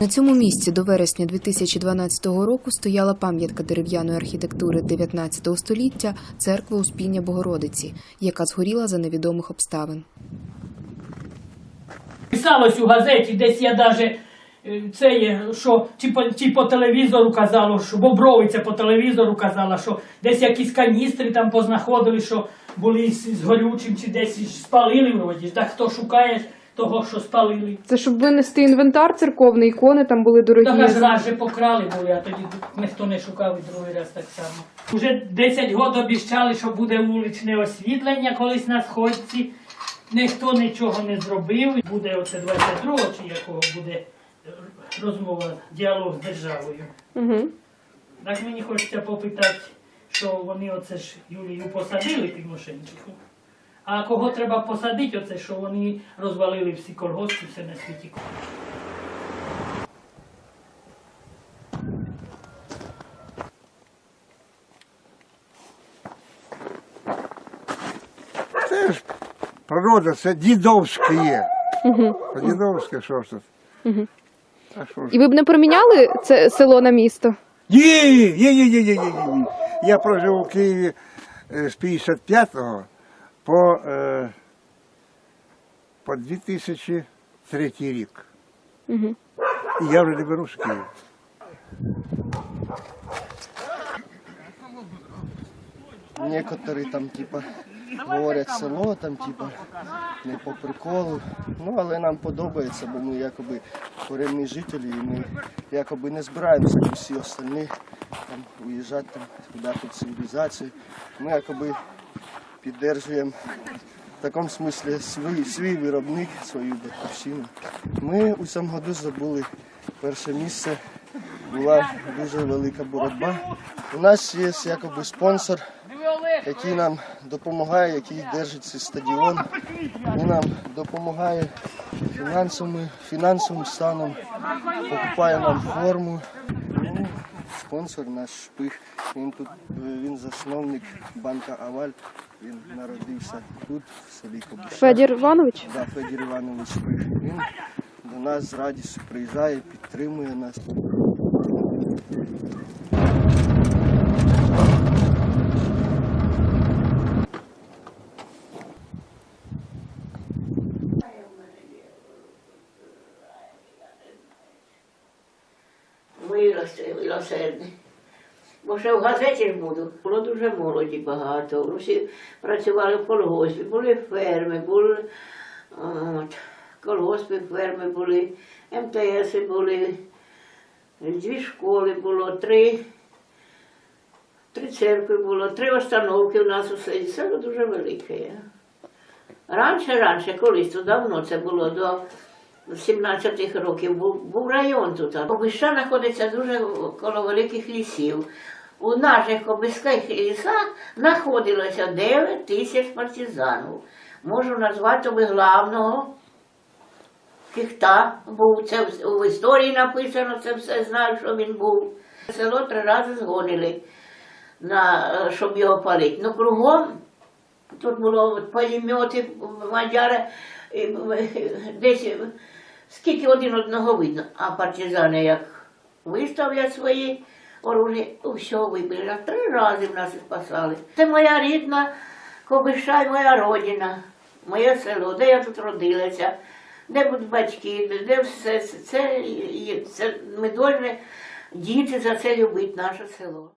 На цьому місці до вересня 2012 року стояла пам'ятка дерев'яної архітектури 19 століття церкви Успіння Богородиці, яка згоріла за невідомих обставин. Писалось у газеті, десь я е, це є, що чи по, чи по телевізору казало, що Бобровиця по телевізору казала, що десь якісь каністри там познаходили, що були з горючим, чи десь спалили вроді. Так хто шукає того, що спалили. Це щоб винести інвентар церковний, ікони там були Так аж дорогі. раз же покрали були, а тоді ніхто не шукав і другий раз так само. Уже 10 років обіцяли, що буде вуличне освітлення колись на сходці. Ніхто нічого не зробив. Буде оце 22-го чи якого буде розмова, діалог з державою. Угу. Так мені хочеться попитати, що вони оце ж Юлію посадили Тимошенчику. А кого треба посадити, оце, що вони розвалили всі колгоспи, все на світі. Це ж природа, це дідовське є. Це дідовське, що ж тут? А що ж? І ви б не проміняли це село на місто? Ні, ні, ні, ні, ні, ні, ні. Я прожив у Києві е, з 55-го по, е, по 2003 рік. Угу. І я вже не в Київ. Некоторі там, типа, говорять село, там, типа, не по приколу. Ну, але нам подобається, бо ми якоби корінні жителі, і ми якоби не збираємося, як всі остальні, там, уїжджати там, куди тут цивілізації. Ми якоби підтримуємо в такому смислі свій, свій виробник, свою батьківщину. Ми у цьому году здобули перше місце. Була дуже велика боротьба. У нас є якоби спонсор, який нам допомагає, який держить цей стадіон. Він нам допомагає фінансовим, фінансовим станом, покупає нам форму. Спонсор наш шпих. Він тут е, він засновник банка Аваль. Він народився тут, в селі Кобуша. Федір Іванович? Да, Федір Іванович Шпих. Він до нас з радістю приїжджає, підтримує нас. Бо ще в газеті ж буду. Було дуже молоді багато. Усі працювали в колгоспі, були ферми, були от, колгоспи, ферми були, МТС були, дві школи було, три, три церкви було, три установки у нас у селі. Село дуже велике. Раніше, раніше, колись то давно це було до 17-х років, був, був район тут. Кобища знаходиться дуже коло великих лісів. У наших кобиських лісах знаходилося 9 тисяч партизанів. Можу назвати тобі главного Кіхта був. Це в- історії написано, це все знаю, що він був. Село три рази згонили, на, щоб його палити. Ну кругом Тут було пулемети, мадяри, десь е, скільки один одного видно. А партизани як виставлять свої оружие, все вибили. Три рази в нас спасали. Це моя рідна Кобиша і моя родина, моє село, де я тут родилася, де будуть батьки, де- все це, це, це ми повинні діти за це любити наше село.